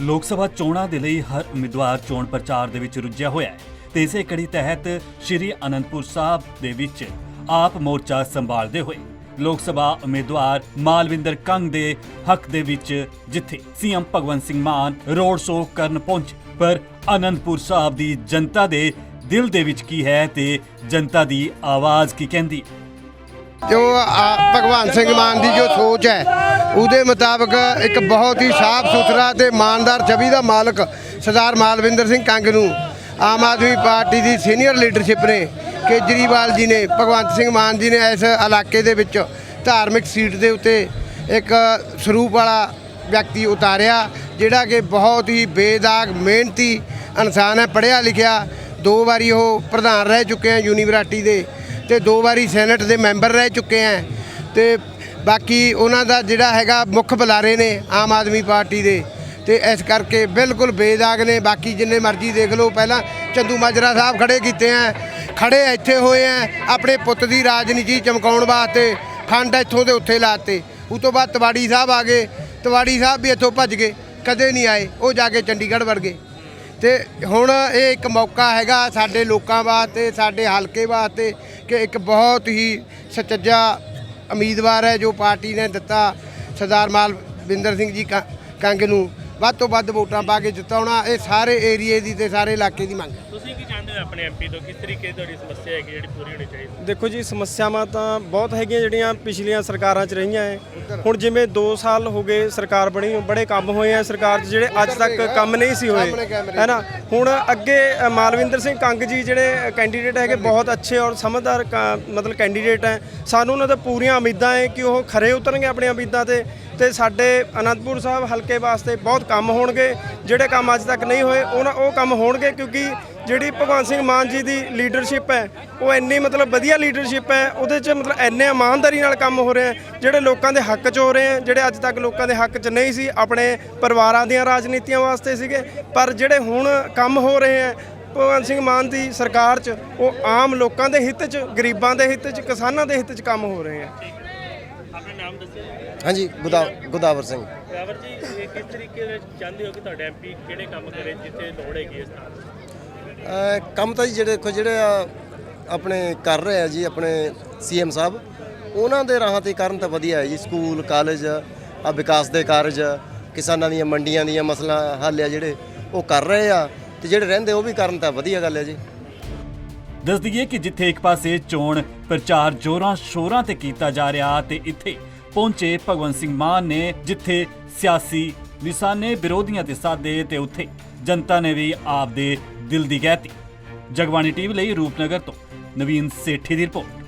ਲੋਕ ਸਭਾ ਚੋਣਾਂ ਦੇ ਲਈ ਹਰ ਉਮੀਦਵਾਰ ਚੋਣ ਪ੍ਰਚਾਰ ਦੇ ਵਿੱਚ ਰੁੱਝਿਆ ਹੋਇਆ ਹੈ ਤੇ ਇਸੇ ਕੜੀ ਤਹਿਤ ਸ਼੍ਰੀ ਅਨੰਦਪੁਰ ਸਾਹਿਬ ਦੇ ਵਿੱਚ ਆਪ ਮੋਰਚਾ ਸੰਭਾਲਦੇ ਹੋਏ ਲੋਕ ਸਭਾ ਉਮੀਦਵਾਰ ਮਾਲਵਿੰਦਰ ਕੰਗ ਦੇ ਹੱਕ ਦੇ ਵਿੱਚ ਜਿੱਥੇ CM Bhagwant Singh Mann road show ਕਰਨ ਪਹੁੰਚੇ। ਪਰ ਅਨੰਦਪੁਰ ਸਾਹਿਬ ਦੀ ਜਨਤਾ ਦੇ ਦਿਲ ਦੇ ਵਿੱਚ ਕੀ ਹੈ ਤੇ ਜਨਤਾ ਦੀ ਆਵਾਜ਼ ਕੀ ਕਹਿੰਦੀ ਹੈ? ਜੋ ਆ ਭਗਵਾਨ ਸਿੰਘ ਮਾਨ ਦੀ ਜੋ ਸੋਚ ਹੈ, ਉਹਦੇ ਮੁਤਾਬਕ ਇੱਕ ਬਹੁਤ ਹੀ ਸਾਫ਼ ਸੁਥਰਾ ਤੇ ਇਮਾਨਦਾਰ ਛਵੀ ਦਾ ਮਾਲਕ ਸਰਦਾਰ ਮਾਲਵਿੰਦਰ ਸਿੰਘ ਕੰਗ ਨੂੰ ਆਮ ਆਦਮੀ ਪਾਰਟੀ ਦੀ ਸੀਨੀਅਰ ਲੀਡਰਸ਼ਿਪ ਨੇ ਕੇਜਰੀਵਾਲ ਜੀ ਨੇ, ਭਗਵੰਤ ਸਿੰਘ ਮਾਨ ਜੀ ਨੇ ਇਸ ਇਲਾਕੇ ਦੇ ਵਿੱਚ ਧਾਰਮਿਕ ਸੀਟ ਦੇ ਉੱਤੇ ਇੱਕ ਸਰੂਪ ਵਾਲਾ ਵਿਅਕਤੀ ਉਤਾਰਿਆ, ਜਿਹੜਾ ਕਿ ਬਹੁਤ ਹੀ ਬੇਦਾਗ, ਮਿਹਨਤੀ ਇਨਸਾਨ ਹੈ, ਪੜ੍ਹਿਆ ਲਿਖਿਆ, ਦੋ ਵਾਰੀ ਉਹ ਪ੍ਰਧਾਨ ਰਹਿ ਚੁੱਕੇ ਆ ਯੂਨੀਵਰਸਿਟੀ ਦੇ ਤੇ ਦੋ ਵਾਰੀ ਸੈਨੇਟ ਦੇ ਮੈਂਬਰ ਰਹਿ ਚੁੱਕੇ ਆ ਤੇ ਬਾਕੀ ਉਹਨਾਂ ਦਾ ਜਿਹੜਾ ਹੈਗਾ ਮੁੱਖ ਬੁਲਾਰੇ ਨੇ ਆਮ ਆਦਮੀ ਪਾਰਟੀ ਦੇ। ਤੇ ਇਸ ਕਰਕੇ ਬਿਲਕੁਲ ਬੇਦਾਗ ਨੇ। ਬਾਕੀ ਜਿੰਨੇ ਮਰਜ਼ੀ ਦੇਖ ਲਓ, ਪਹਿਲਾਂ ਚੰਦੂ ਮਾਜਰਾ ਸਾਹਿਬ ਖੜੇ ਕੀਤੇ ਆ ਖੜੇ ਇੱਥੇ ਹੋਏ ਆ ਆਪਣੇ ਪੁੱਤ ਦੀ ਰਾਜਨੀਤੀ ਚਮਕਾਉਣ ਵਾਸਤੇ ਫੰਡ ਇੱਥੋਂ ਦੇ ਉੱਥੇ ਲਾਤੇ। ਉਸ ਤੋਂ ਬਾਅਦ ਤਵਾੜੀ ਸਾਹਿਬ ਆ ਗਏ। ਤਵਾੜੀ ਸਾਹਿਬ ਵੀ ਇੱਥੋਂ ਭੱਜ ਗਏ, ਕਦੇ ਨਹੀਂ ਆਏ। ਉਹ ਜਾ ਕੇ ਚੰਡੀਗੜ੍ਹ ਵੜ ਗਏ। ਤੇ ਹੁਣ ਇਹ ਇੱਕ ਮੌਕਾ ਹੈਗਾ ਸਾਡੇ ਲੋਕਾਂ ਵਾਸਤੇ, ਸਾਡੇ ਹਲਕੇ ਵਾਸਤੇ ਕਿ ਇੱਕ ਬਹੁਤ ਹੀ ਸੁਚੱਜਾ ਉਮੀਦਵਾਰ ਹੈ ਜੋ ਪਾਰਟੀ ਨੇ ਦਿੱਤਾ ਸਰਦਾਰ ਮਾਲਵਿੰਦਰ ਸਿੰਘ ਜੀ ਕ- ਕੰਗ ਨੂੰ। ਵੱਧ ਤੋਂ ਵੱਧ ਵੋਟਾਂ ਪਾ ਕੇ ਜਿਤਾਉਣਾ ਇਹ ਸਾਰੇ ਏਰੀਏ ਦੀ ਤੇ ਸਾਰੇ ਇਲਾਕੇ ਦੀ ਮੰਗ ਹੈ। ਤੁਸੀਂ ਕੀ ਚਾਹੁੰਦੇ ਹੋ ਆਪਣੇ ਐਮਪੀ ਤੋਂ? ਕਿਸ ਤਰੀਕੇ ਦੀ ਤੁਹਾਡੀ ਸਮੱਸਿਆ ਹੈਗੀ ਜਿਹੜੀ ਪੂਰੀ ਹੋਣੀ ਚਾਹੀਦੀ? ਦੇਖੋ ਜੀ ਸਮੱਸਿਆਵਾਂ ਤਾਂ ਬਹੁਤ ਹੈਗੀਆਂ ਜਿਹੜੀਆਂ ਪਿਛਲੀਆਂ ਸਰਕਾਰਾਂ 'ਚ ਰਹੀਆਂ ਐ। ਹੁਣ ਜਿਵੇਂ 2 ਸਾਲ ਹੋ ਗਏ ਸਰਕਾਰ ਬਣੀ ਬੜੇ ਕੰਮ ਹੋਏ ਆ ਸਰਕਾਰ 'ਚ ਜਿਹੜੇ ਅੱਜ ਤੱਕ ਕੰਮ ਨਹੀਂ ਸੀ ਹੋਏ। ਹੈਨਾ ਹੁਣ ਅੱਗੇ ਮਾਲਵਿੰਦਰ ਸਿੰਘ ਕੰਗ ਜੀ ਜਿਹੜੇ ਕੈਂਡੀਡੇਟ ਹੈਗੇ ਬਹੁਤ ਅੱਛੇ ਔਰ ਸਮਝਦਾਰ ਕ- ਮਤਲਬ ਕੈਂਡੀਡੇਟ ਹੈ ਸਾਨੂੰ ਉਹਨਾਂ ਤੋਂ ਪੂਰੀਆਂ ਉਮੀਦਾਂ ਹੈ ਕਿ ਉਹ ਖਰੇ ਉਤਰਨਗੇ ਆਪਣੀਆਂ ਉਮੀਦਾਂ ਤੇ। ਤੇ ਸਾਡੇ ਅਨੰਦਪੁਰ ਸਾਹਿਬ ਹਲਕੇ ਵਾਸਤੇ ਬਹੁਤ ਕੰਮ ਹੋਣਗੇ, ਜਿਹੜੇ ਕੰਮ ਅੱਜ ਤੱਕ ਨਹੀਂ ਹੋਏ, ਉਹਨਾਂ ਉਹ ਕੰਮ ਹੋਣਗੇ ਕਿਉਂਕਿ ਜਿਹੜੀ ਭਗਵੰਤ ਸਿੰਘ ਮਾਨ ਜੀ ਦੀ ਲੀਡਰਸ਼ਿਪ ਹੈ, ਉਹ ਇੰਨੀ ਮਤਲਬ ਵਧੀਆ ਲੀਡਰਸ਼ਿਪ ਹੈ, ਉਹਦੇ 'ਚ ਮਤਲਬ ਇੰਨੇ ਇਮਾਨਦਾਰੀ ਨਾਲ ਕੰਮ ਹੋ ਰਿਹਾ ਜਿਹੜੇ ਲੋਕਾਂ ਦੇ ਹੱਕ 'ਚ ਹੋ ਰਹੇ ਹੈ, ਜਿਹੜੇ ਅੱਜ ਤੱਕ ਲੋਕਾਂ ਦੇ ਹੱਕ 'ਚ ਨਹੀਂ ਸੀ, ਆਪਣੇ ਪਰਿਵਾਰਾਂ ਦੀਆਂ ਰਾਜਨੀਤੀਆਂ ਵਾਸਤੇ ਸੀਗੇ, ਪਰ ਜਿਹੜੇ ਹੁਣ ਕੰਮ ਹੋ ਰਹੇ ਹੈ ਭਗਵੰਤ ਸਿੰਘ ਮਾਨ ਦੀ ਸਰਕਾਰ 'ਚ, ਉਹ ਆਮ ਲੋਕਾਂ ਦੇ ਹਿੱਤ 'ਚ, ਗਰੀਬਾਂ ਦੇ ਹਿੱਤ 'ਚ, ਕਿਸਾਨਾਂ ਦੇ ਹਿੱਤ 'ਚ ਕੰਮ ਹੋ ਰਹੇ ਹੈ। ਨਾਮ ਦੱਸਿਓ ਜੀ। ਹਾਂਜੀ ਗੁਦਾ ਗੁਦਾਵਰ ਸਿੰਘ। ਰਾਵਰ ਜੀ ਇਹ ਕਿਸ ਤਰੀਕੇ ਦੇ ਚਾਹੁੰਦੇ ਹੋ ਕਿ ਤੁਹਾਡਾ ਐਮਪੀ ਕਿਹੜੇ ਕੰਮ ਕਰੇ ਜਿੱਥੇ ਲੋੜ ਹੈਗੀ ਇਸ ਥਾਂ? ਅਹ ਕੰਮ ਤਾਂ ਜੀ ਜਿਹੜੇ ਦੇਖੋ ਜਿਹੜੇ ਆ ਆਪਣੇ ਕਰ ਰਹੇ ਆ ਜੀ ਆਪਣੇ ਸੀਐਮ ਸਾਹਿਬ ਉਹਨਾਂ ਦੇ ਰਾਹਾਂ ਤੇ ਕਰਨ ਤਾਂ ਵਧੀਆ ਹੈ ਜੀ। ਸਕੂਲ ਕਾਲਜ ਆ ਵਿਕਾਸ ਦੇ ਕਾਰਜ ਕਿਸਾਨਾਂ ਦੀਆਂ ਮੰਡੀਆਂ ਦੀਆਂ ਮਸਲਾ ਹੱਲ ਆ ਜਿਹੜੇ ਉਹ ਕਰ ਰਹੇ ਆ ਤੇ ਜਿਹੜੇ ਰਹਿੰਦੇ ਉਹ ਵੀ ਕਰਨ ਤਾਂ ਵਧੀਆ ਗੱਲ ਹੈ ਜੀ। ਦੱਸ ਦਈਏ ਕਿ ਜਿੱਥੇ ਇੱਕ ਪਾਸੇ ਚੋਣ ਪ੍ਰਚਾਰ ਜੋਰਾਂ ਸ਼ੋਰਾਂ ਤੇ ਕੀਤਾ ਜਾ ਰਿਹਾ ਤੇ ਇੱਥੇ ਪਹੁੰਚੇ ਭਗਵੰਤ ਸਿੰਘ ਮਾਨ ਨੇ, ਜਿੱਥੇ ਸਿਆਸੀ ਨਿਸ਼ਾਨੇ ਵਿਰੋਧੀਆਂ ਤੇ ਸਾਦੇ ਤੇ ਉੱਥੇ ਜਨਤਾ ਨੇ ਵੀ ਆਪਦੇ ਦਿਲ ਦੀ ਕਹਿਤੀ ਜਗਬਾਣੀ ਟੀਵੀ ਲਈ ਰੂਪਨਗਰ ਤੋਂ ਨਵੀਨ ਸੇਠੀ ਦੀ ਰਿਪੋਰਟ।